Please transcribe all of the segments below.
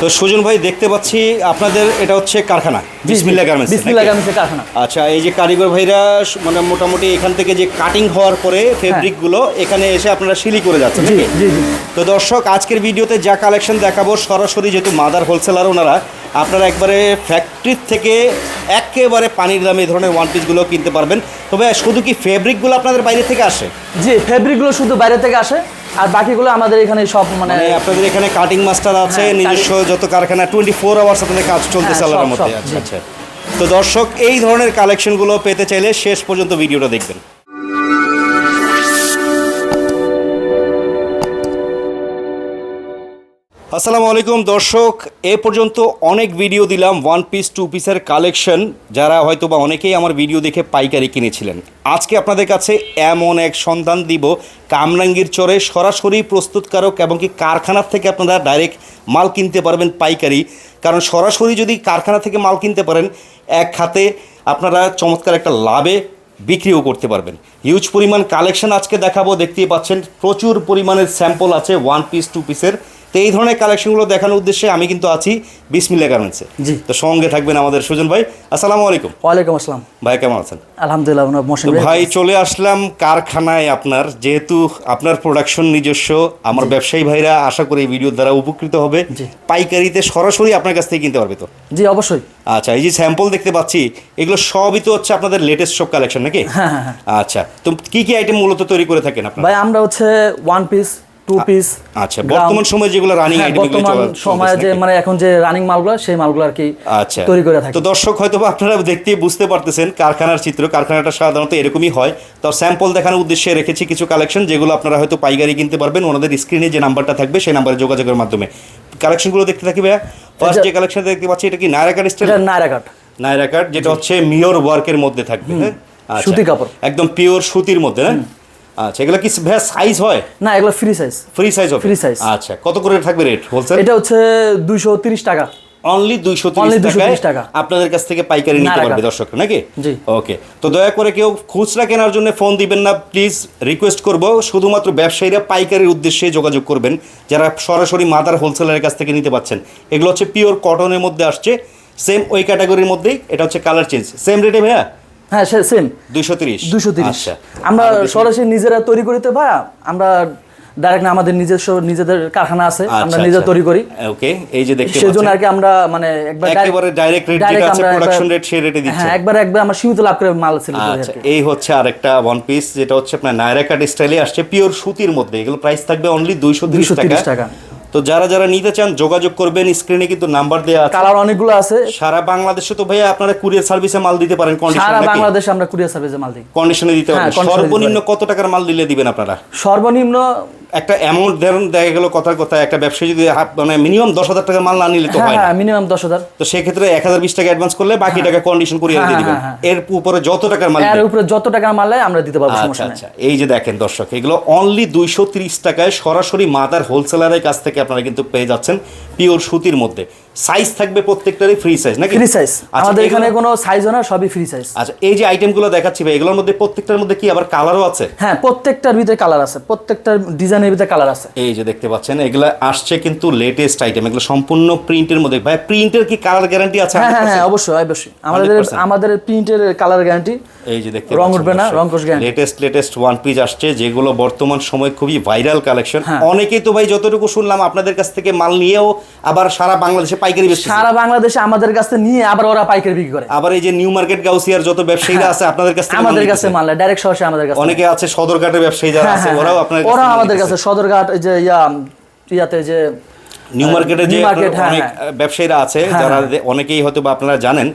তো সুজন ভাই দেখতে পাচ্ছি আপনাদের এটা হচ্ছে কারখানা বিসমিল্লা গার্মেন্টস বিসমিল্লাহ গার্মেন্টসের কারখানা। আচ্ছা এই যে কারিগর ভাইরা মানে মোটামুটি এখান থেকে যে কাটিং হওয়ার পরে ফেব্রিকগুলো এখানে এসে আপনারা সিলি করে যাচ্ছেন তো দর্শক আজকের ভিডিওতে যা কালেকশন দেখাবো সরাসরি যেহেতু মাদার হোলসেলার ওনারা আপনারা একবারে ফ্যাক্টরির থেকে একেবারে পানির দামে এই ধরনের ওয়ান পিসগুলো কিনতে পারবেন। তবে শুধু কি ফেব্রিকগুলো আপনাদের বাইরে থেকে আসে? জি ফেব্রিকগুলো শুধু বাইরে থেকে আসে। আর বাকিগুলো আমাদের এখানে সব মানে মানে আপনাদের এখানে কাটিং মাস্টার আছে হ্যাঁ, নিজস্ব যত কারখানা টোয়েন্টি ফোর আওয়ার্স আপনাদের কাজ চলতেছে হ্যাঁ, আল্লাহর মধ্যে। আচ্ছা আচ্ছা। তো দর্শক এই ধরনের কালেকশনগুলো পেতে চাইলে শেষ পর্যন্ত ভিডিওটা দেখবেন। আসসালামু আলাইকুম, দর্শক। এ পর্যন্ত অনেক ভিডিও দিলাম ওয়ান পিস টু পিসের কালেকশন যারা হয়তো বা অনেকেই আমার ভিডিও দেখে পাইকারি কিনেছিলেন। আজকে আপনাদের কাছে এমন এক সন্ধান দিব, কামরাঙ্গীর চরে সরাসরি প্রস্তুতকারক এবং কি কারখানার থেকে আপনারা ডাইরেক্ট মাল কিনতে পারবেন পাইকারি। কারণ সরাসরি যদি কারখানা থেকে মাল কিনতে পারেন, এক খাতে আপনারা চমৎকার একটা লাভে বিক্রিও করতে পারবেন। হিউজ পরিমাণ কালেকশন আজকে দেখাবো, দেখতেই পাচ্ছেন প্রচুর পরিমাণের স্যাম্পল আছে ওয়ান পিস টু পিসের তো এই ধরনের কালেকশনগুলো দেখানোর উদ্দেশ্যে আমি কিন্তু আছি বিসমিল্লা গার্মেন্টসে জি। তো সঙ্গে থাকবেন আমাদের সুজন ভাই। আসসালামু আলাইকুম। ওয়ালাইকুম আসসালাম। ভাই কেমন আছেন? আলহামদুলিল্লাহ ভাই চলে আসলাম কারখানায় আপনার। যেহেতু আপনার প্রোডাকশন নিজস্ব আমার ব্যবসায়ী ভাইরা আশা করি এই ভিডিওর দ্বারা উপকৃত হবে। পাইকারিতে সরাসরি আপনার কাছ থেকে কিনতে পারবে তো? জি অবশ্যই। আচ্ছা এই যে স্যাম্পল দেখতে পাচ্ছি এগুলো সবই তো হচ্ছে আপনাদের লেটেস্ট সব কালেকশন নাকি? হ্যাঁ হ্যাঁ হ্যাঁ। আচ্ছা তো কি কি আইটেম মূলত তৈরি করে থাকেন আপনারা? ভাই আমরা হচ্ছে ওয়ান পিস টু পিস আচ্ছা বর্তমান সময়ে যেগুলো রানিং হ্যাঁ, বর্তমান সময়ে যে মানে এখন যে রানিং মালগুলো সেই মালগুলো আর কি আচ্ছা তৈরি করে থাকি। তো দর্শক হয়তো আপনারা দেখতে বুঝতে পারতেছেন কারখানার চিত্র কারখানাটা সাধারণত এরকমই হয়। তো স্যাম্পল দেখানোর উদ্দেশ্যে রেখেছি কিছু কালেকশন যেগুলো আপনারা হয়তো পাইকারি কিনতে পারবেন ওনাদের স্ক্রিনে যে নাম্বারটা থাকবে সেই নাম্বারে যোগাযোগের মাধ্যমে। কালেকশনগুলো দেখতে থাকি ভাইয়া? ফার্স্ট যে কালেকশন দেখতে পাচ্ছি এটা কি Naira cut style Naira cut Naira cut যেটা হচ্ছে মিওর ওয়ার্কের মধ্যে থাকবে হ্যাঁ? আচ্ছা। সুতি কাপড়। একদম পিওর সুতির মধ্যে না আচ্ছা এগুলো কি ভাইয়া সাইজ হয়? না এগুলো ফ্রি সাইজ ফ্রি সাইজ হবে? Free size। আচ্ছা কত করে থাকবে রেট হোলসেল এটা হচ্ছে দুইশো তিরিশ টাকা। অনলি দুইশো Only 230 টাকা। আপনাদের কাছ থেকে পাইকারি নিতে পারবে দর্শক নাকি? জি। ওকে তো দয়া করে কেউ খুচরা কেনার জন্য ফোন দিবেন না প্লিজ রিকোয়েস্ট করব। শুধুমাত্র ব্যবসায়ীরা পাইকারির উদ্দেশ্যে যোগাযোগ করবেন যারা সরাসরি মাদার হোলসেলারের কাছ থেকে নিতে পাচ্ছেন। এগুলো হচ্ছে পিওর কটনের মধ্যে আসছে সেম ওই ক্যাটাগরির মধ্যেই এটা হচ্ছে কালার চেঞ্জ সেম রেটে ভাইয়া? হ্যাঁ সেম দুইশো তিরিশ। দুশো তিরিশ। আচ্ছা। আমরা সরাসরি নিজেরা তৈরি করিতে ভাই আমরা ডাইরেক্ট না আমাদের নিজস্ব নিজেদের কারখানা আছে আমরা আচ্ছা, নিজে আচ্ছা। তৈরি করি। ওকে এই যে দেখতে সেজন্য আর কি আমরা মানে একবার একেবারে direct rate যেটা আছে, একবার- rate সেই এ দিচ্ছেন। হ্যাঁ একবার একবার আমরা সীমিত লাভ করে মাল সেল করি আচ্ছা এই হচ্ছে আরেকটা ওয়ান পিস যেটা হচ্ছে আপনার নায়রা কাট স্টাইলে আসছে পিওর সুতির মধ্যে। এগুলো প্রাইস থাকবে অনলি দুইশো তিরিশ 230 টাকা। টাকা। তো যারা যারা নিতে চান যোগাযোগ করবেন স্ক্রিনে কিন্তু নাম্বার দেওয়া আছে। কালার অনেকগুলো আছে। সারা বাংলাদেশে তো ভাইয়া আপনারা কুরিয়ার সার্ভিসে মাল দিতে পারেন কন্ডিশন সারা বাংলাদেশে আমরা কুরিয়ার সার্ভিসে মাল দিই। কন্ডিশনে দিতে হ্যাঁ, পারেন দিতে সর্বনিম্ন কত টাকার মাল দিলে দিবেন আপনারা? সর্বনিম্ন একটা অ্যামাউন্ট ধরুন দেখা গেল কথার কথা একটা ব্যবসায়ী যদি মানে মিনিমাম দশ হাজার টাকার মাল না নিলে তো হ্যাঁ হয় হ্যাঁ মিনিমাম দশ হাজার। তো সেক্ষেত্রে এক হাজার বিশ টাকা অ্যাডভান্স করলে বাকি টাকা কন্ডিশন কুরিয়ার দিয়ে হ্যাঁ, দিবেন। হ্যাঁ, এর উপরে যত টাকার মাল এর উপরে যত টাকার মাল আমরা দিতে পারব আচ্ছা সমস্যা নেই। আচ্ছা এই যে দেখেন দর্শক এগুলো অনলি দুইশো তিরিশ টাকায় সরাসরি মাদার হোলসেলারের কাছ থেকে আপনারা কিন্তু পেয়ে যাচ্ছেন পিওর সুতির মধ্যে। সাইজ থাকবে প্রত্যেকটারই ফ্রি সাইজ নাকি? ফ্রি সাইজ আচ্ছা, আমাদের এখানে কোনো সাইজ না সবই ফ্রি সাইজ আচ্ছা এই যে আইটেমগুলো দেখাচ্ছি ভাই এগুলোর মধ্যে প্রত্যেকটার মধ্যে কি আবার কালারও আছে? হ্যাঁ প্রত্যেকটার ভিতরে কালার আছে প্রত্যেকটার ডিজাইনের ভিতরে কালার আছে। এই যে দেখতে পাচ্ছেন এগুলো আসছে কিন্তু লেটেস্ট আইটেম এগুলো সম্পূর্ণ প্রিন্টের মধ্যে। ভাই প্রিন্টের কি কালার গ্যারান্টি আছে? হ্যাঁ হ্যাঁ 100%? হ্যাঁ অবশ্যই অবশ্যই। আমাদের আমাদের প্রিন্টের কালার গ্যারান্টি এই যে দেখতে রং উঠবে না, রং কোষ guarantee। Latest latest one piece আসছে যেগুলো বর্তমান সময় খুবই ভাইরাল কালেকশন হ্যাঁ। অনেকেই তো ভাই যতটুকু শুনলাম আপনাদের কাছ থেকে মাল নিয়েও আবার সারা বাংলাদেশে পাইকারি বেচতেছে সারা বাংলাদেশে আমাদের কাছে নিয়ে আবার ওরা পাইকারি বিক্রি করে আবার এই যে নিউ মার্কেট গাউসিয়ার যত ব্যবসায়ীরা আছে আপনাদের কাছ হ্যাঁ। আমাদের কাছে। মাল ডাইরেক্ট সরাসরি আমাদের কাছে অনেকে আছে সদরঘাটের ব্যবসায়ী যারা হ্যাঁ, আছে হ্যাঁ, ওরাও হ্যাঁ। আপনার ওরা আমাদের কাছে সদরঘাট এই যে ইয়া ইয়াতে যে নিউ মার্কেটে যে হ্যাঁ, অনেক হ্যাঁ। ব্যবসায়ীরা আছে হ্যাঁ, যারা হ্যাঁ। অনেকেই হয়তো বা আপনারা জানেন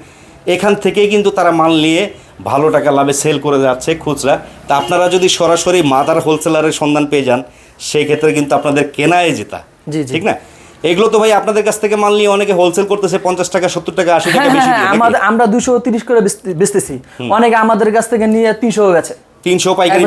এখান থেকেই কিন্তু তারা মাল নিয়ে ভালো টাকা লাভে সেল করে যাচ্ছে খুচরা তা আপনারা যদি সরাসরি মাদার হোলসেলারের সন্ধান পেয়ে যান সেই ক্ষেত্রে কিন্তু আপনাদের কেনায় জেতা। ঠিক না এগুলো তো ভাই আপনাদের কাছ থেকে মাল নিয়ে অনেকে হোলসেল করতেছে পঞ্চাশ টাকা সত্তর টাকা আশি টাকা বেশি? আমাদের আমরা দুশো তিরিশ করে বেচতে- বেচতেছি। অনেকে আমাদের কাছ থেকে নিয়ে তিনশো গেছে। তিনশো পাইকারি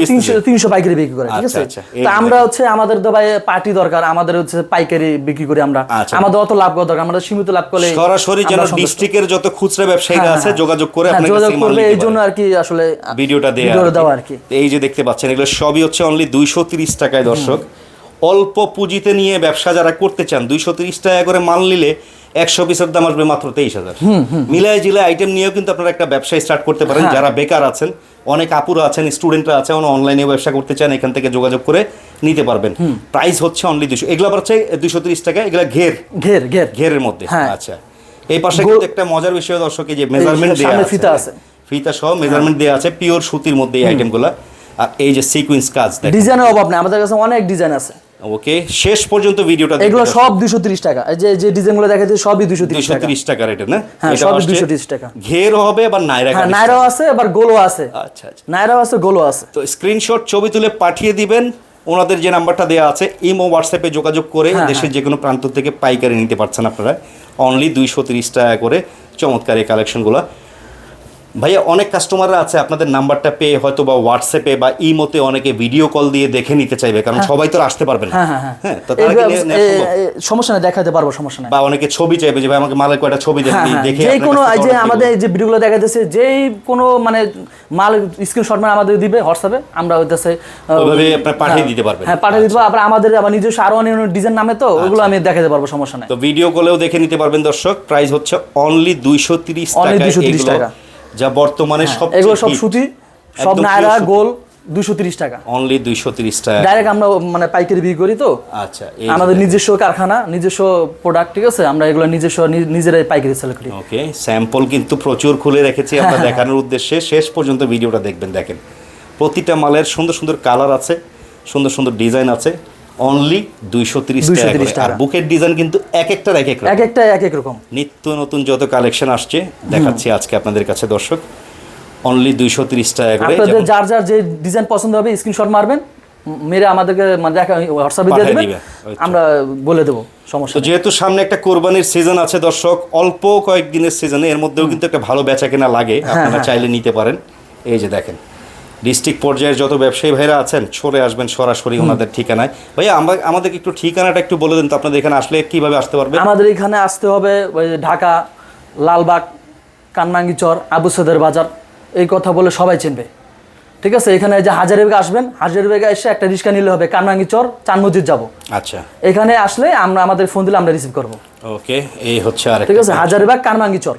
তিনশো পাইকারি বিক্রি করে ঠিক আচ্ছা, আছে আচ্ছা, তো আমরা হচ্ছে আমাদের তো ভাই পার্টি দরকার আমাদের হচ্ছে পাইকারি বিক্রি করি আমরা। আচ্ছা। আমাদের অত লাভ করা দরকার আমরা সীমিত লাভ করলে সরাসরি যেন ডিস্ট্রিক্টের যত খুচরা ব্যবসায়ীরা হ্যাঁ, আছে হ্যাঁ। যোগাযোগ করে হ্যাঁ, আপনার কাছ যোগাযোগ নিতে এই জন্য। আর কি আসলে ভিডিওটা দেয়া। দেওয়া আর কি। এই যে দেখতে পাচ্ছেন এগুলো সবই হচ্ছে অনলি দুইশো তিরিশ টাকায় দর্শক। অল্প পুঁজিতে নিয়ে ব্যবসা যারা করতে চান দুইশো তিরিশ টাকা করে মাল নিলে একশো পিসের দাম আসবে মাত্র তেইশ হাজার। মিলায় জিলায় আইটেম নিয়েও কিন্তু আপনারা একটা ব্যবসা স্টার্ট করতে পারেন। হ্যাঁ। যারা বেকার আছেন অনেক আপুরা আছেন স্টুডেন্টরা আছেন অনলাইনে ব্যবসা করতে চান এখান থেকে যোগাযোগ করে নিতে পারবেন। প্রাইস হচ্ছে অনলি দুশো এগুলো হচ্ছে দুশো তিরিশ টাকা এগুলো ঘের। ঘের ঘের। ঘেরের মধ্যে। হ্যাঁ। আচ্ছা। এই পাশে কিন্তু একটা মজার বিষয় দর্শক যে মেজারমেন্ট দেওয়া আছে। ফিতা আছে। হ্যাঁ। ফিতা সহ মেজারমেন্ট দেওয়া আছে পিওর সুতির মধ্যে এই আইটেমগুলো আর এই যে সিকুয়েন্স কাজ ডিজাইনের অভাব নেই। আমাদের কাছে অনেক ডিজাইন আছে। ওকে শেষ পর্যন্ত ভিডিওটা এগুলো সব দুশো তিরিশ টাকা। যে যে ডিজাইনগুলো দেখাচ্ছে সবই দুশো তিরিশ দুশো টাকা তিরিশ টাকার এটা না? হ্যাঁ, সবই আসছে 230 টাকা। ঘেরও হবে আবার নাইরা হ্যাঁ নাইরাও আছে আবার গোলো আছে। আচ্ছা আচ্ছা। নাইরাও আছে গোলো আছে। তো স্ক্রিনশট ছবি তুলে পাঠিয়ে দিবেন। ওনাদের যে নাম্বারটা দেওয়া আছে ইমো হোয়াটসঅ্যাপে যোগাযোগ করে হ্যাঁ, দেশের যে কোনো প্রান্ত থেকে পাইকারি নিতে পারছেন আপনারা। অনলি দুইশো তিরিশ টাকা করে চমৎকার এই কালেকশনগুলো ভাইয়া অনেক কাস্টমাররা আছে আপনাদের নাম্বারটা পেয়ে হয়তো বা হোয়াটসঅ্যাপে বা ইমোতে অনেকে ভিডিও কল দিয়ে দেখে নিতে চাইবে কারণ সবাই তো আসতে পারবে না। হ্যাঁ হ্যাঁ হ্যাঁ। হ্যাঁ তো তারা সমস্যা নেই দেখাতে পারব সমস্যা নেই। বা অনেকে ছবি চাইবে যে ভাই আমাকে মালের কয়টা ছবি হ্যাঁ, হ্যাঁ, দেখে যে কোনো যে আমাদের এই যে ভিডিওগুলো দেখা যাচ্ছে যেই কোনো মানে মাল স্ক্রিনশট মানে আমাদের দিবে হোয়াটসঅ্যাপে আমরা হইতেছে ওইভাবে আপনার পাঠিয়ে দিতে পারবেন। হ্যাঁ পাঠিয়ে দিতে পারব। আবার আমাদের আবার নিজস্ব আরও অনেক ডিজাইন নামে তো ওগুলো আচ্ছা। আমি দেখাতে পারব সমস্যা নেই। তো ভিডিও কলেও দেখে নিতে পারবেন দর্শক প্রাইস হচ্ছে অনলি দুইশো তিরিশ Only টাকা 230 টাকা। যা বর্তমানে সব হ্যাঁ, এগুলো সব সুতি সব নায়রা গোল দুশো তিরিশ টাকা। অনলি দুইশো তিরিশ টাকা। ডাইরেক্ট আমরা মানে পাইকারি বিক্রি করি তো। আচ্ছা আমাদের নিজস্ব কারখানা নিজস্ব প্রোডাক্ট ঠিক আছে? আমরা এগুলো নিজস্ব নিজেরাই পাইকারি সেল করি। ওকে স্যাম্পল কিন্তু প্রচুর খুলে রেখেছি আমরা হ্যাঁ, দেখানোর উদ্দেশ্যে। শেষ পর্যন্ত ভিডিওটা দেখবেন দেখেন। প্রতিটা মালের সুন্দর সুন্দর কালার আছে সুন্দর সুন্দর ডিজাইন আছে। অনলি দুইশো তিরিশ 230 টাকা আর বুকের ডিজাইন কিন্তু এক একটার এক এক এক একটা এক এক রকম। নিত্য নতুন যত কালেকশন আসছে দেখাচ্ছি আজকে আপনাদের কাছে দর্শক। অনলি দুইশো তিরিশ টাকা করে। আপনাদের যার যার যে ডিজাইন পছন্দ হবে স্ক্রিনশট মারবেন। মেরে আমাদেরকে মানে দেখা হোয়াটসঅ্যাপে দিয়ে দেবেন। আমরা বলে দেবো সমস্যা যেহেতু সামনে একটা কোরবানির সিজন আছে দর্শক অল্প কয়েকদিনের সিজনে এর মধ্যেও কিন্তু একটা ভালো বেচা কেনা লাগে। আপনারা হ্যাঁ। চাইলে নিতে পারেন। এই যে দেখেন। ডিস্ট্রিক্ট পর্যায়ের যত ব্যবসায়ী ভাইরা আছেন সরে আসবেন সরাসরি ওনাদের ঠিকানায়। ভাইয়া আমরা আমাদেরকে একটু ঠিকানাটা একটু বলে দিন তো আপনাদের এখানে আসলে কীভাবে আসতে পারবে? আমাদের এখানে আসতে হবে ওই ঢাকা লালবাগ কানমাঙ্গিচর আবু সদের বাজার এই কথা বলে সবাই চিনবে। ঠিক আছে? এখানে যে হাজারিবাগে আসবেন হাজারিবাগে এসে একটা রিক্সা নিলে হবে কানমাঙ্গিচর চান মসজিদ যাব। আচ্ছা। এখানে আসলে আমরা আমাদের ফোন দিলে আমরা রিসিভ করব। ওকে এই হচ্ছে আর ঠিক আছে? হাজারিবাগ কানমাঙ্গিচর।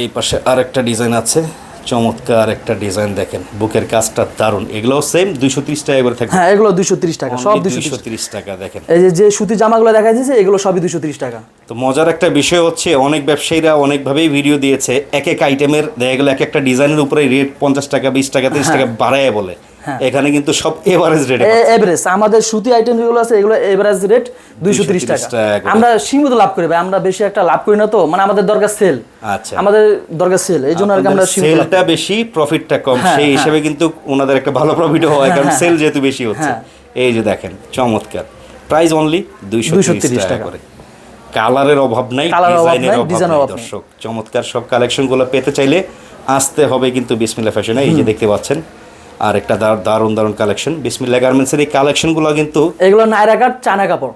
এই পাশে আরেকটা ডিজাইন আছে। চমৎকার একটা ডিজাইন দেখেন। বুকের কাজটা দারুণ। এগুলো সেম দুইশো তিরিশ টাকা করে থাকে হ্যাঁ এগুলো দুইশো তিরিশ টাকা সব দুইশো দুইশো তিরিশ টাকা দেখেন। এই যে যে সুতি জামাগুলো দেখা যাচ্ছে এগুলো সবই দুইশো তিরিশ টাকা। তো মজার একটা বিষয় হচ্ছে অনেক ব্যবসায়ীরা অনেকভাবেই ভিডিও দিয়েছে এক এক আইটেমের দেখা গেলো এক একটা ডিজাইনের উপরে রেট পঞ্চাশ টাকা বিশ টাকা তিরিশ টাকা বাড়ায় বলে। এখানে কিন্তু সব এভারেজ রেটে এভারেজ আমাদের সুতি আইটেম যেগুলো আছে এগুলো এভারেজ রেট দুইশো তিরিশ 230 টাকা আমরা সীমিত লাভ করি ভাই আমরা বেশি একটা লাভ করি না তো মানে আমাদের দরকার সেল আচ্ছা। আমাদের দরকার সেল এই জন্য আর আমরা সীমিত সেলটা বেশি প্রফিটটা কম। হ্যাঁ, সেই হ্যাঁ। হিসেবে কিন্তু ওনাদের একটা ভালো প্রফিটও হয় কারণ সেল যেহেতু বেশি হচ্ছে। হ্যাঁ। এই যে দেখেন চমৎকার। প্রাইস অনলি দুইশো 230 টাকা। করে। কালারের অভাব নাই ডিজাইনের অভাব নাই দর্শক। চমৎকার সব কালেকশনগুলো পেতে চাইলে আসতে হবে কিন্তু বিসমিল্লা ফ্যাশনে এই যে দেখতে পাচ্ছেন আর একটা দার- দারুণ দারুণ কালেকশন বিসমিল্লা গার্মেন্টসের এই কালেকশনগুলো কিন্তু এগুলো নাইরা কাট চায়না কাপড়।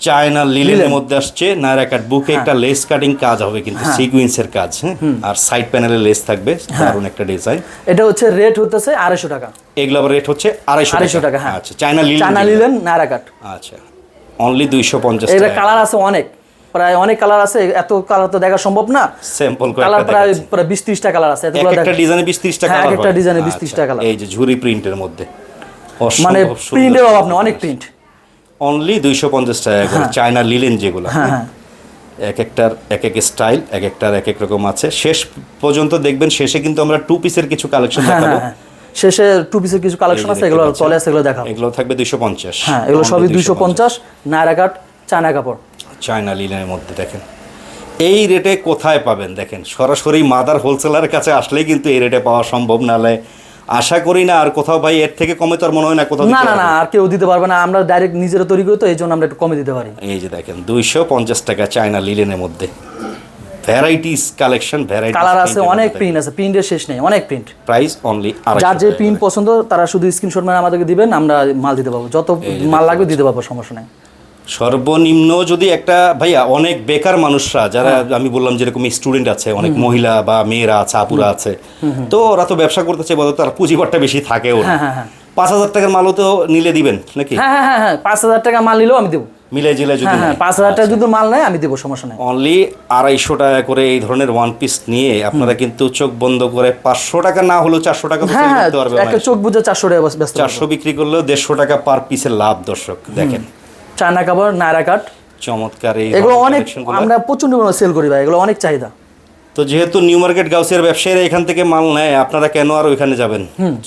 চায়না লিলেনের মধ্যে আসছে নায়রা কাট। বুকে একটা লেস কাটিং কাজ হবে কিন্তু সিকুয়েন্সের কাজ হ্যাঁ? আর সাইড প্যানেলে লেস থাকবে দারুণ একটা ডিজাইন এটা হচ্ছে রেট হতেছে আড়াইশো টাকা। এগুলো আবার রেট হচ্ছে আড়াইশো আড়াইশো টাকা হ্যাঁ। আচ্ছা China linen China linen Naira cut. আচ্ছা অনলি দুইশো পঞ্চাশ এটা কালার আছে অনেক। প্রায় অনেক কালার আছে এত কালার তো দেখা সম্ভব না। স্যাম্পল কালার প্রায় প্রায় বিশ ত্রিশটা কালার আছে এতগুলো একটা ডিজাইনে বিশ ত্রিশ টাকা হ্যাঁ, একটা হয়। ডিজাইনে 20 আচ্ছা, টাকা colour। এই যে ঝুরি প্রিন্টের মধ্যে। মানে প্রিন্টের অভাব নেই অনেক প্রিন্ট অনলি দুইশো পঞ্চাশ টাকা করে চায়না লিলেন যেগুলো। হ্যাঁ হ্যাঁ। এক একটার এক এক স্টাইল এক একটার এক এক রকম আছে। শেষ পর্যন্ত দেখবেন শেষে কিন্তু আমরা টু পিসের কিছু কালেকশন হ্যাঁ দেখাবো। হ্যাঁ হ্যাঁ। শেষে টু পিসের কিছু কালেকশন আছে এগুলো চলে আসে এগুলো দেখাবো। এগুলো থাকবে দুইশো পঞ্চাশ। হ্যাঁ এগুলো সবই দুইশো পঞ্চাশ। নায়রা কাট চায়না কাপড়। চায়না লিলেনের মধ্যে দেখেন। এই রেটে কোথায় পাবেন দেখেন? সরাসরি মাদার হোলসেলারের কাছে আসলেই কিন্তু এই রেটে পাওয়া সম্ভব নালে আশা করি না আর কোথাও ভাই এর থেকে কমে তো আর মনে হয় না কোথাও না না না আর কেউ দিতে পারবে না। আমরা ডাইরেক্ট নিজেরা তৈরি করি তো এই জন্য আমরা একটু কমে দিতে পারি। এই যে দেখেন দুইশো পঞ্চাশ টাকা চায়না লিলেনের মধ্যে। ভ্যারাইটিস কালেকশন ভ্যারাইটি কালার আছে অনেক প্রিন্ট আছে প্রিন্টের শেষ নেই অনেক প্রিন্ট প্রাইস অনলি যার যে প্রিন্ট পছন্দ তারা শুধু স্ক্রিনশট মানে আমাদেরকে দিবেন আমরা মাল দিতে পারব। যত মাল লাগবে দিতে পারব সমস্যা নেই। সর্বনিম্ন যদি একটা ভাইয়া অনেক বেকার মানুষরা যারা হ্যাঁ। আমি বললাম যেরকম স্টুডেন্ট আছে অনেক মহিলা বা মেয়েরা আছে আপুরা আছে তো ওরা তো ব্যবসা করতে চাই বলতো তার পুঁজিবারটা বেশি থাকে ওরা হ্যাঁ হ্যাঁ পাঁচ হাজার টাকার মালও তো নিলে দিবেন নাকি? হ্যাঁ হ্যাঁ হ্যাঁ হ্যাঁ পাঁচ হাজার টাকা মাল নিলেও আমি দেবো। মিলে জিলে যদি পাঁচ হাজার টাকা যদি মাল নেয় আমি দেবো সমস্যা নেই। অনলি আড়াইশো টাকা করে এই ধরনের ওয়ান পিস নিয়ে আপনারা কিন্তু চোখ বন্ধ করে পাঁচশো টাকা না হলেও চারশো টাকা হ্যাঁ চোখ বুঝে চারশো টাকা চারশো বিক্রি করলেও দেড়শো টাকা পার পিসের লাভ দর্শক দেখেন। চায়না কাপড় নায়রা কাট। চমৎকার এগুলো অনেক আমরা প্রচণ্ড সেল করি ভাই এগুলো অনেক চাহিদা। তো যেহেতু নিউ মার্কেট গাউসিয়ার ব্যবসায়ীরা এখান থেকে মাল নেয় আপনারা কেন আর ওইখানে যাবেন?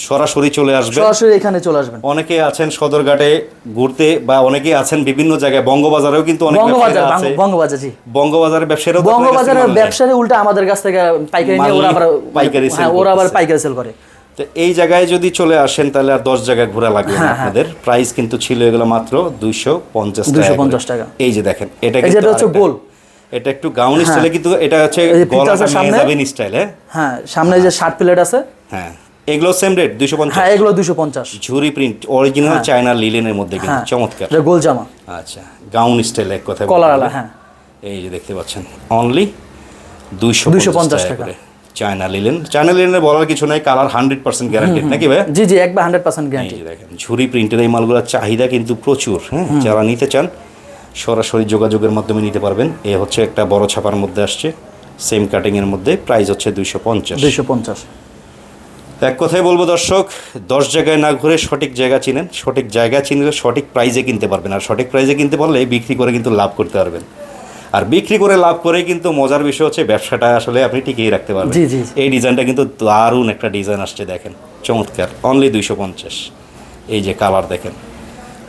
সরাসরি চলে আসবেন। সরাসরি এখানে চলে আসবেন। অনেকে আছেন সদরঘাটে ঘুরতে বা অনেকে আছেন বিভিন্ন জায়গায় বঙ্গবাজারেও কিন্তু অনেক বঙ্গবাজার ব্যবসায়ীরা আছে। বঙ্গবাজার জি। বঙ্গবাজারের কাছে বঙ্গবাজারের মাল নেয়। ব্যবসায়ী উল্টা আমাদের কাছ থেকে পাইকারি নিয়ে ওরা আবার পাইকারি হ্যাঁ ওরা আবার পাইকারি সেল করে। তো এই জায়গায় যদি চলে আসেন তাহলে আর দশ জায়গায় ঘোরা লাগবে হ্যাঁ, হ্যাঁ। আপনাদের। প্রাইস কিন্তু ছিল এগুলো মাত্র দুইশো পঞ্চাশ 250 টাকা। এই যে দেখেন এটা কিন্তু হচ্ছে গোল। এটা একটু গাউন স্টাইলে কিন্তু এটা হচ্ছে গলাটা সামনে- স্টাইল হ্যাঁ হ্যাঁ সামনে যে শার্ট প্লেট আছে। হ্যাঁ এগুলো সেম রেট দুইশো পঞ্চাশ। হ্যাঁ এগুলো দুশো পঞ্চাশ। ঝুরি প্রিন্ট অরিজিনাল চায়না লিলেনের মধ্যে কিন্তু হ্যাঁ। চমৎকার। এটা গোল জামা। আচ্ছা গাউন স্টাইল এক কথা কলারওয়ালা, হ্যাঁ। এই যে দেখতে পাচ্ছেন অনলি দুইশো 250 টাকা টাকা। করে। চায়না লিলেন চায়না লিলেনের বলার কিছু নাই কালার হান্ড্রেড পার্সেন্ট গ্যারান্টেড নাকি ভাই? জি জি একবার হান্ড্রেড পার্সেন্ট গ্যারান্টি দেখেন ঝুরি প্রিন্টের এই মালগুলোর চাহিদা কিন্তু প্রচুর হ্যাঁ? যারা নিতে চান সরাসরি যোগাযোগের মাধ্যমে নিতে পারবেন। এ হচ্ছে একটা বড় ছাপার মধ্যে আসছে সেম কাটিং এর মধ্যে প্রাইস হচ্ছে দুইশো পঞ্চাশ। দুইশো পঞ্চাশ। এক কথাই বলব দর্শক দশ জায়গায় না ঘুরে সঠিক জায়গা চিনেন। সঠিক জায়গা চিনলে সঠিক প্রাইজে কিনতে পারবেন। আর সঠিক প্রাইজে কিনতে পারলে বিক্রি করে কিন্তু লাভ করতে পারবেন। আর বিক্রি করে লাভ করে কিন্তু মজার বিষয় হচ্ছে ব্যবসাটা আসলে আপনি টিকিয়ে রাখতে পারবেন। জি, জি, জি। এই ডিজাইনটা কিন্তু দারুণ একটা ডিজাইন আসছে দেখেন চমৎকার। অনলি দুইশো পঞ্চাশ। এই যে কালার দেখেন।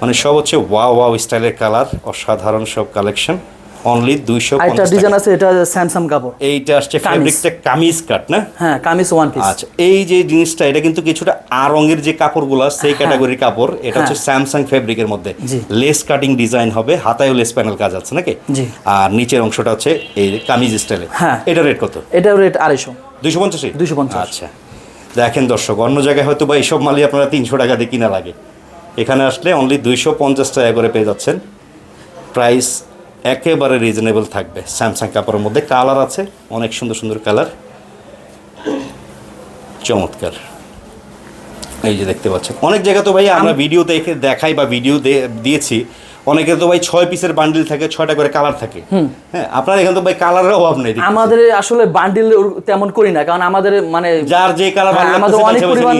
মানে সব হচ্ছে ওয়া ওয়াও স্টাইলের কালার অসাধারণ সব কালেকশন অনলি আরেকটা ডিজাইন আছে এটা স্যামসাং কাপড়। এইটা আসছে কামিজ। ফেব্রিকটা কামিজ কাট না? হ্যাঁ কামিজ ওয়ান পিস আচ্ছা এই যে জিনিসটা এটা কিন্তু কিছুটা যে কাপড়গুলো সেই ক্যাটাগরির কাপড় এটা হচ্ছে স্যামসাং ফেব্রিকের মধ্যে। লেস কাটিং ডিজাইন হবে হাতায়ও লেস প্যানেল কাজ আছে নাকি? জি। আর নিচের অংশটা হচ্ছে এই কামিজ স্টাইলে হ্যাঁ। এটা রেট কত? এটার রেট আড়াইশো। দুইশো পঞ্চাশে। 250 আচ্ছা। দেখেন দর্শক অন্য জায়গায় হয়তো বা এইসব মালই আপনারা তিনশো টাকা দিয়ে কিনা লাগে। এখানে আসলে অনলি দুইশো পঞ্চাশ টাকা করে পেয়ে যাচ্ছেন। প্রাইস একেবারে রিজনেবল থাকবে। স্যামসাং কাপড়ের মধ্যে কালার আছে অনেক সুন্দর সুন্দর কালার চমৎকার। এই যে দেখতে পাচ্ছেন। অনেক জায়গা তো ভাই আমরা ভিডিও দেখে দেখাই বা ভিডিও দিয়েছি। অনেকে তো ভাই ছয় পিসের বান্ডিল থাকে ছয়টা করে কালার থাকে। হ্যাঁ আপনার এখানে তো ভাই কালারের অভাব নেই আমাদের আসলে বান্ডিল তেমন করি না কারণ আমাদের মানে যার যে কালার ভালো হ্যাঁ, আমাদের অনেক পরিমাণ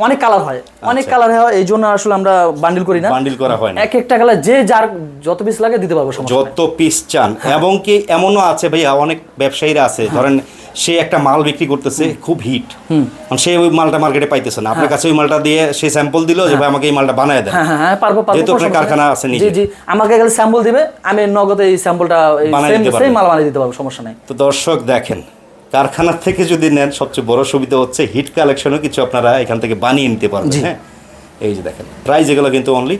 অনেক কালার হয় অনেক আচ্ছা। কালার হয় এই জন্য আসলে আমরা বান্ডিল করি না। বান্ডিল করা হয় না। এক একটা কালার যে যার যত পিস লাগে দিতে পারব সমস্যা যত পিস চান এবং কি এমনও আছে ভাইয়া অনেক ব্যবসায়ীরা আছে ধরেন সে একটা মাল বিক্রি করতেছে খুব হিট। সে ওই মালটা মার্কেটে পাইতেছে না। আপনার কাছে ওই মালটা দিয়ে সে স্যাম্পল দিল যে ভাই আমাকে এই মালটা বানায় দেন। হ্যাঁ হ্যাঁ হ্যাঁ পারব পারব যেহেতু আপনার কারখানা আছে জি জি আমাকে গেলে স্যাম্পল দিবে আমি নগদে এই স্যাম্পলটা সেম। মাল বানিয়ে দিতে পারব সমস্যা নেই। তো দর্শক দেখেন কারখানার থেকে যদি নেন সবচেয়ে বড় সুবিধা হচ্ছে হিট কালেকশনও কিছু আপনারা এখান থেকে বানিয়ে নিতে পারবেন হ্যাঁ? এই যে দেখেন প্রাইস এগুলো কিন্তু অনলি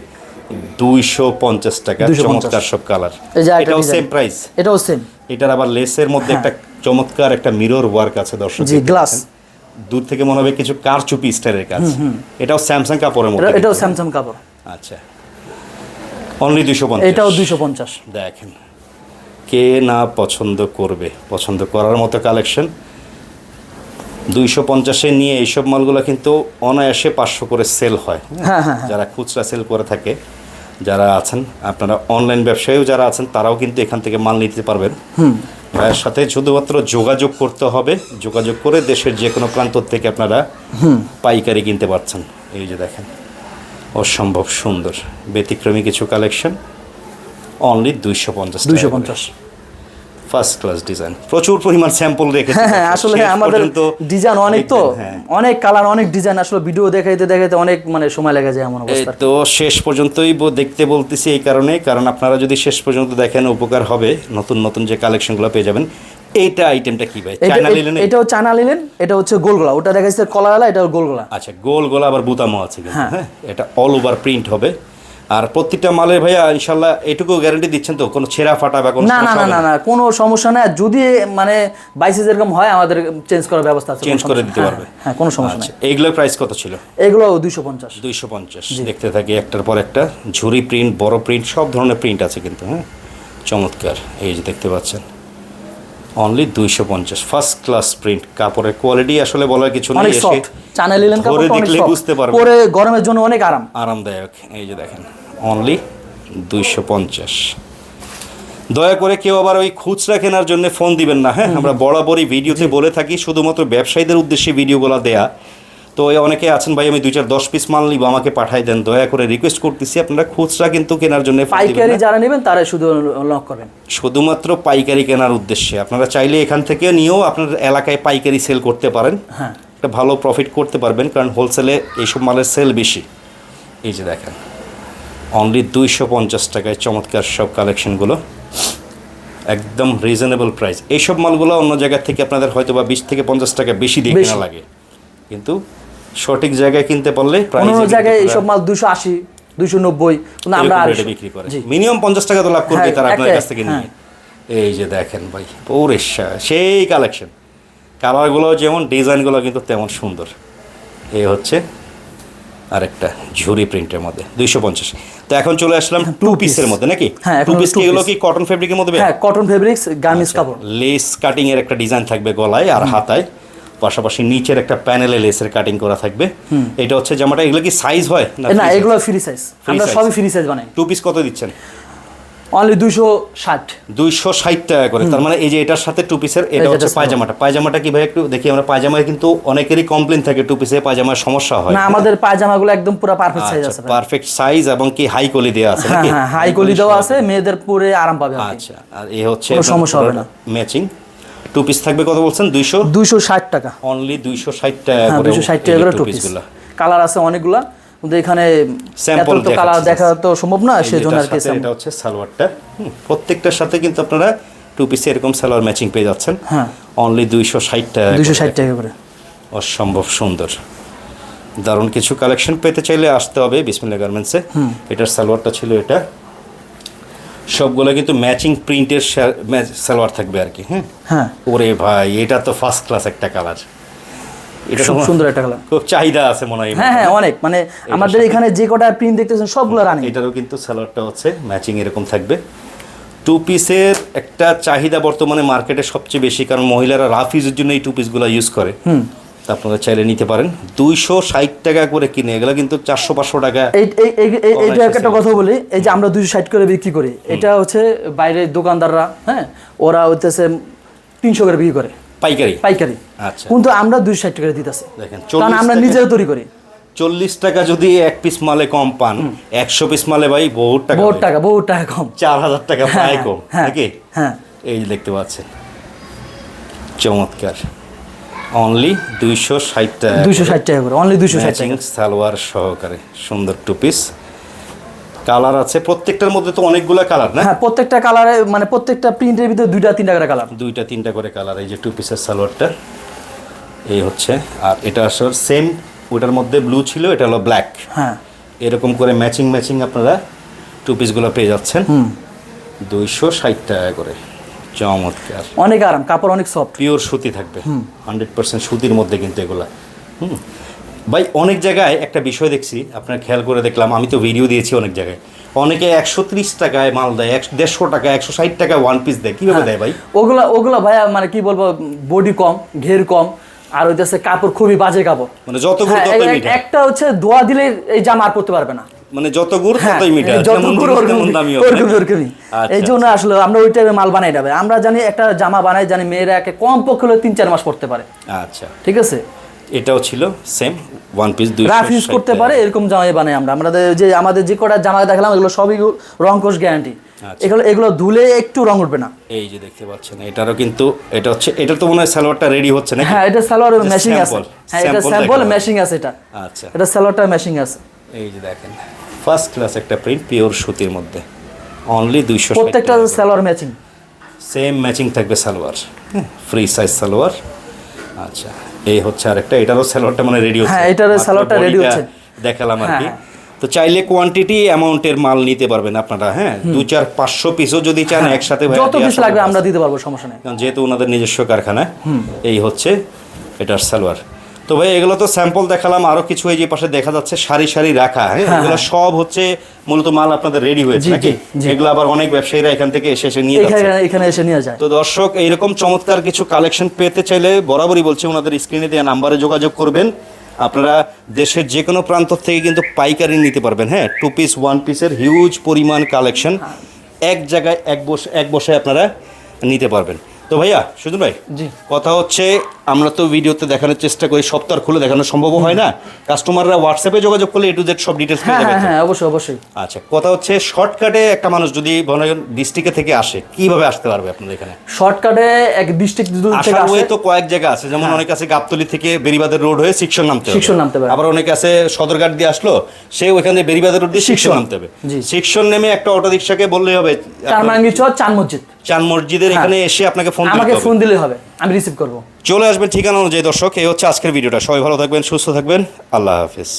দুইশো পঞ্চাশ টাকা চমৎকার সব কালার এটাও সেম প্রাইস এটাও সেম এটার আবার লেসের মধ্যে একটা চমৎকার একটা মিরর ওয়ার্ক আছে দর্শক জি, দূর থেকে মনে হবে কিছু কারচুপি স্টাইলের কাজ। এটাও স্যামসাং কাপড়ের মধ্যে এটাও স্যামসাং কাপড়। আচ্ছা। অনলি দুশো পঞ্চাশ। এটাও দুইশো পঞ্চাশ। দেখেন। কে না পছন্দ করবে? পছন্দ করার মতো কালেকশন দুইশো পঞ্চাশে নিয়ে এইসব মালগুলো কিন্তু অনায়াসে পাঁচশো করে সেল হয়। হ্যাঁ, হ্যাঁ, যারা খুচরা সেল করে থাকে যারা আছেন আপনারা অনলাইন ব্যবসায়ীও যারা আছেন তারাও কিন্তু এখান থেকে মাল নিতে পারবেন। ভাইয়ের সাথে শুধুমাত্র যোগাযোগ করতে হবে। যোগাযোগ করে দেশের যে কোনো প্রান্ত থেকে আপনারা পাইকারি কিনতে পারছেন। এই যে দেখেন অসম্ভব সুন্দর ব্যতিক্রমী কিছু কালেকশন অনলি দুইশো পঞ্চাশ দুইশো পঞ্চাশ। ফার্স্ট ক্লাস ডিজাইন প্রচুর পরিমাণ স্যাম্পল রেখেছি হ্যাঁ আসলে আমাদের ডিজাইন অনেক তো। হ্যাঁ। অনেক কালার অনেক ডিজাইন আসলে ভিডিও দেখাইতে দেখাইতে অনেক মানে সময় লেগে যায় এমন অবস্থা। তো শেষ পর্যন্তই দেখতে বলতেছি এই কারণে। কারণ আপনারা যদি শেষ পর্যন্ত দেখেন উপকার হবে। নতুন নতুন যে কালেকশনগুলো পেয়ে যাবেন এইটা আইটেমটা কি ভাই? এটা- চায়না লিলেন এটাও চায়না লিলেন এটা হচ্ছে গোলগোলা ওটা দেখা যাচ্ছে কলারওয়ালা এটা গোলগোলা আচ্ছা গোল গোলা আবার বুতামও আছে হ্যাঁ। হ্যাঁ? এটা অল ওভার প্রিন্ট হবে। আর প্রত্যেকটা মালের ভাইয়া ইনশাল্লাহ এটুকু গ্যারান্টি দিচ্ছেন তো কোনো ছেঁড়া ফাটা বা কোনো না না না না? না কোনো সমস্যা না যদি মানে বাইসে যেরকম হয় আমাদের চেঞ্জ করার ব্যবস্থা আছে চেঞ্জ করে দিতে পারবে। হ্যাঁ, হ্যাঁ কোনো সমস্যা আচ্ছা নেই। এইগুলোর প্রাইস কত ছিল? এগুলো দুইশো পঞ্চাশ। দুইশো পঞ্চাশ। দেখতে থাকি একটার পর একটা ঝুরি প্রিন্ট বড় প্রিন্ট সব ধরনের প্রিন্ট আছে কিন্তু হ্যাঁ? চমৎকার এই যে দেখতে পাচ্ছেন। অনলি দুইশো পঞ্চাশ। ফার্স্ট ক্লাস প্রিন্ট কাপড়ের কোয়ালিটি আসলে বলার কিছু নেই অনেক এসে সফট চায়না ধরে দেখলে বুঝতে পারবে পরে গরমের জন্য অনেক আরাম। আরামদায়ক এই যে দেখেন অনলি দুইশো পঞ্চাশ। দয়া করে কেউ আবার ওই খুচরা কেনার জন্য ফোন দিবেন না হ্যাঁ? আমরা বরাবরই ভিডিওতে বলে থাকি শুধুমাত্র ব্যবসায়ীদের উদ্দেশ্যে ভিডিওগুলো দেয়া। তো এই অনেকে আছেন ভাই আমি দুই চার দশ পিস মাল নিব আমাকে পাঠাই দেন দয়া করে রিকোয়েস্ট করতেছি। আপনারা খুচরা কিন্তু কেনার জন্য পাইকারি যারা নেবেন তারা শুধু লক করবেন। শুধুমাত্র পাইকারি কেনার উদ্দেশ্যে। আপনারা চাইলে এখান থেকে নিয়েও আপনার এলাকায় পাইকারি সেল করতে পারেন। হ্যাঁ। একটা ভালো প্রফিট করতে পারবেন কারণ হোলসেলে এইসব মালের সেল বেশি। এই যে দেখেন অনলি দুইশো পঞ্চাশ টাকায় চমৎকার সব কালেকশনগুলো একদম রিজনেবল প্রাইস এইসব মালগুলো অন্য জায়গা থেকে আপনাদের হয়তো বা বিশ থেকে পঞ্চাশ টাকা বেশি দিয়ে। কেনা লাগে। কিন্তু সঠিক জায়গায় কিনতে পারলে অন্য জায়গায় এইসব মাল দুশো আশি দুশো নব্বই আমরা বিক্রি করে। মিনিমাম পঞ্চাশ টাকা তো লাভ করবে হ্যাঁ, তারা আপনার কাছ থেকে হ্যাঁ। নিয়ে এই যে দেখেন ভাই পৌরে সেই কালেকশন কালারগুলো যেমন ডিজাইনগুলো কিন্তু তেমন সুন্দর। এই হচ্ছে আরেকটা ঝুরি প্রিন্টের মধ্যে দুইশো পঞ্চাশ। তো এখন চলে আসলাম টু পিসের মধ্যে নাকি? হ্যাঁ, টু পিস এগুলো কি কটন ফেব্রিকের মধ্যে হ্যাঁ কটন ফেব্রিক্স গার্মেন্টস আচ্ছা। কাপড়। লেস কাটিং এর একটা ডিজাইন থাকবে গলায় আর হাতায়। পাশাপাশি নিচের একটা প্যানেলে লেসের কাটিং করা থাকবে। এটা হচ্ছে জামাটা এগুলো কি সাইজ হয় না এগুলো ফ্রি সাইজ আমরা সবই ফ্রি সাইজ বানাই। টু পিস কত দিচ্ছেন? অনলি দুশো ষাট। দুইশো ষাট টাকা করে। তার মানে এই যে এটার সাথে টু পিসের এটা হচ্ছে পায়জামাটা। পায়জামাটা কি ভাই একটু দেখি আমরা পায়জামায় কিন্তু অনেকেরই কমপ্লেন থাকে টু পিসে পায়জামার সমস্যা হয়। না আমাদের পায়জামাগুলো একদম পুরো পারফেক্ট সাইজ আছে পারফেক্ট সাইজ এবং কি হাই কোয়ালি দেওয়া আছে হ্যাঁ হ্যাঁ হাই কোয়ালি দেওয়া আছে মেয়েদের পরে আরাম পাবে আচ্ছা আর এই হচ্ছে সমস্যা হবে না। ম্যাচিং টু পিস থাকবে কত বলছেন? দুইশো? দুইশো ষাট টাকা। অনলি দুইশো ষাট টাকা হ্যাঁ করে দুশো ষাট টাকা করে টু পিস পিসগুলো কালার আছে অনেকগুলা কিন্তু এখানে এত তো কালার দেখা তো সম্ভব না সেজন্য আর কি এটা হচ্ছে সালোয়ারটা। প্রত্যেকটার সাথে কিন্তু আপনারা টু পিসে এরকম সালোয়ার ম্যাচিং পেয়ে যাচ্ছেন। হ্যাঁ। অনলি দুইশো ষাট টাকা দুইশো। ষাট টাকা করে। অসম্ভব সুন্দর। দারুণ কিছু কালেকশন পেতে চাইলে আসতে হবে বিসমিল্লা গার্মেন্টসে এটার সালোয়ারটা ছিল এটা। সবগুলো কিন্তু ম্যাচিং প্রিন্টের সালোয়ার থাকবে আর কি হ্যাঁ হ্যাঁ। ওরে ভাই এটা তো ফার্স্ট ক্লাস একটা কালার এটা খুব সুন্দর একটা কালার খুব চাহিদা আছে মনে হয়। হ্যাঁ হ্যাঁ অনেক। মানে আমাদের এখানে যে কটা প্রিন্ট দেখতেছেন সবগুলো রানিং এটারও কিন্তু সালোয়ারটা হচ্ছে ম্যাচিং এরকম থাকবে। টু পিসের একটা চাহিদা বর্তমানে মার্কেটে সবচেয়ে বেশি কারণ মহিলারা রাফ ইউজের জন্য এই টু পিসগুলো ইউজ করে। তা আপনারা চাইলে নিতে পারেন। দুইশো ষাট টাকা করে কিনে এগুলো কিন্তু চারশো পাঁচশো টাকা এই এই- এই- এই- এইটা একটা কথা বলি এই যে আমরা দুইশো ষাট করে বিক্রি করি এটা হচ্ছে বাইরের দোকানদাররা হ্যাঁ? ওরা হইতেছে তিনশো করে বিক্রি করে। পাইকারি? পাইকারি। আচ্ছা। কিন্তু আমরা দুইশো ষাট করে দিতেছি। দেখেন কারণ আমরা টাকা- নিজেরা তৈরি করি। চল্লিশ টাকা যদি এক পিস মালে কম পান একশো পিস মালে ভাই বহুত টাকা বহুত টাকা বহুত টাকা কম। চার হাজার টাকা প্রায় হ্যাঁ, কম হ্যাঁ, নাকি? হ্যাঁ। এই দেখতে পাচ্ছেন চমৎকার। অনলি দুইশো ষাট টাকা দুইশো ষাট টাকা করে অনলি দুইশো ষাট ম্যাচিং টাকা সালোয়ার সহকারে সুন্দর টু পিস কালার আছে প্রত্যেকটার মধ্যে তো অনেকগুলা কালার না? হ্যাঁ প্রত্যেকটা কালারে মানে প্রত্যেকটা প্রিন্টের ভিতরে দুইটা তিনটা করে কালার দুইটা তিনটা করে কালার এই যে টু পিসের সালোয়ারটা। এই হচ্ছে আর এটা আসলে সেম ওটার মধ্যে ব্লু ছিল এটা হলো ব্ল্যাক হ্যাঁ। এরকম করে ম্যাচিং ম্যাচিং আপনারা টু পিসগুলো পেয়ে যাচ্ছেন। দুইশো ষাট টাকা করে। চমৎকার অনেক আরাম কাপড় অনেক সফট পিওর সুতি থাকবে। হান্ড্রেড পার্সেন্ট সুতির মধ্যে কিন্তু এগুলা। হুম। ভাই অনেক জায়গায় একটা বিষয় দেখছি আপনার খেয়াল করে দেখলাম আমি তো ভিডিও দিয়েছি অনেক জায়গায়। অনেকে একশো ত্রিশ টাকায় মাল দেয় একশো দেড়শো টাকা একশো ষাট টাকা ওয়ান পিস দেয়। কীভাবে দেয় ভাই? ওগুলা ওগুলা ভাইয়া মানে কি বলব বডি কম ঘের কম আর হইতেছে কাপড় খুবই বাজে কাপড়। মানে যত হ্যাঁ, এক- একটা হচ্ছে ধোয়া দিলে এই জামা আর পড়তে পারবে না। মানে যত গুড় হ্যাঁ, ততই মিঠা। যত গুঁড়ো দামি ওরকমই। আচ্ছা, এই জন্য আসলে আমরা ওই টাইপের মাল বানাই যাবে আমরা জানি একটা জামা বানাই জানি মেয়েরা একে কম পক্ষে হলে তিন চার মাস পড়তে পারে। আচ্ছা। ঠিক আছে? এটাও ছিল সেম ওয়ান পিস দুই রাফ ইউজ করতে পারে এরকম জামাই বানাই আমরা। আমাদের যে আমাদের যে কটা জামা দেখালাম এগুলো সবই রং কোষ গ্যারান্টি আচ্ছা। এগুলো এগুলো ধুলে একটু রং উঠবে না। এই যে দেখতে পাচ্ছেন এটারও কিন্তু এটা হচ্ছে এটা তো মনে হয় সালোয়ারটা রেডি হচ্ছে নাকি? হ্যাঁ এটা সালোয়ার ম্যাশিং আছে। হ্যাঁ এটা স্যাম্পল ম্যাশিং আছে এটা। আচ্ছা। এটা সালোয়ারটা ম্যাশিং আছে। এই যে দেখেন ফার্স্ট ক্লাস একটা প্রিন্ট পিওর সুতির মধ্যে। অনলি দুইশো প্রত্যেকটা সালোয়ার ম্যাচিং সেম ম্যাচিং থাকবে সালোয়ার। Free size salwar. আচ্ছা এই হচ্ছে আরেকটা। এটারও সালোয়ারটা মানে রেডি হচ্ছে। হ্যাঁ, এটারও সালোয়ারটা bodyটা হচ্ছে। দেখালাম আর কি। হ্যাঁ, তো চাইলে কোয়ান্টিটি অ্যামাউন্টের মাল নিতে পারবেন আপনারা হ্যাঁ? দু চার পাঁচশো পিসও যদি চান একসাথে হ্যাঁ, যত পিস লাগবে আমরা দিতে পারব সমস্যা নেই। কারণ যেহেতু ওনাদের নিজস্ব কারখানা এই হচ্ছে এটার সালোয়ার। তো ভাই এগুলো তো স্যাম্পল দেখালাম আরও কিছু এই যে পাশে দেখা যাচ্ছে সারি সারি রাখা হ্যাঁ? হ্যাঁ, এগুলো সব হচ্ছে মূলত মাল আপনাদের রেডি হয়েছে নাকি। এগুলো আবার অনেক ব্যবসায়ীরা এখান থেকে এসে এসে নিয়ে যাচ্ছে। এখানে এখানে এসে নিয়ে যায়। তো দর্শক এইরকম চমৎকার কিছু কালেকশন পেতে চাইলে বরাবরই বলছি ওনাদের স্ক্রিনে দেওয়া নাম্বারে যোগাযোগ করবেন। আপনারা দেশের যে কোনো প্রান্ত থেকে কিন্তু পাইকারি নিতে পারবেন হ্যাঁ? টু পিস ওয়ান পিসের হিউজ পরিমাণ কালেকশন এক জায়গায় এক বসে এক বসে আপনারা নিতে পারবেন। তো ভাইয়া সুজন ভাই জি। কথা হচ্ছে আমরা তো ভিডিওতে দেখানোর চেষ্টা করি সপ্তাহ খুলে দেখানো সম্ভব হয় না। কাস্টমাররা হোয়াটসঅ্যাপে যোগাযোগ করলে এ টু জেড সব ডিটেলস পেয়ে হ্যাঁ যাবে হ্যাঁ হ্যাঁ অবশ্যই অবশ্যই। আচ্ছা কথা হচ্ছে শর্টকাটে একটা মানুষ যদি ডিস্ট্রিক্টে থেকে আসে কীভাবে আসতে পারবে আপনাদের এখানে? শর্টকাটে এক ডিস্ট্রিক্ট থেকে আসার ওয়ে আসে। তো কয়েক জায়গা আছে যেমন অনেক আছে গাবতলি থেকে বেরিবাদের রোড হয়ে শিক্ষণ নামতে হবে। শিক্ষণ নামতে হবে। আবার অনেক আছে সদরঘাট দিয়ে আসলো সে ওইখান থেকে বেরিবাদের রোড দিয়ে শিক্ষণ। নামতে হবে। শিক্ষণ নেমে একটা অটো রিক্সাকে বললেই হবে আপনার কারমাঙ্গি চর চান মসজিদ। চান মসজিদের এখানে এসে আপনাকে ফোন আমাকে ফোন দিলে হবে। আমি রিসিভ করব। চলে আসবেন ঠিকানা অনুযায়ী দর্শক, এই হচ্ছে আজকের ভিডিওটা। সবাই ভালো থাকবেন, সুস্থ থাকবেন। আল্লাহ হাফিজ।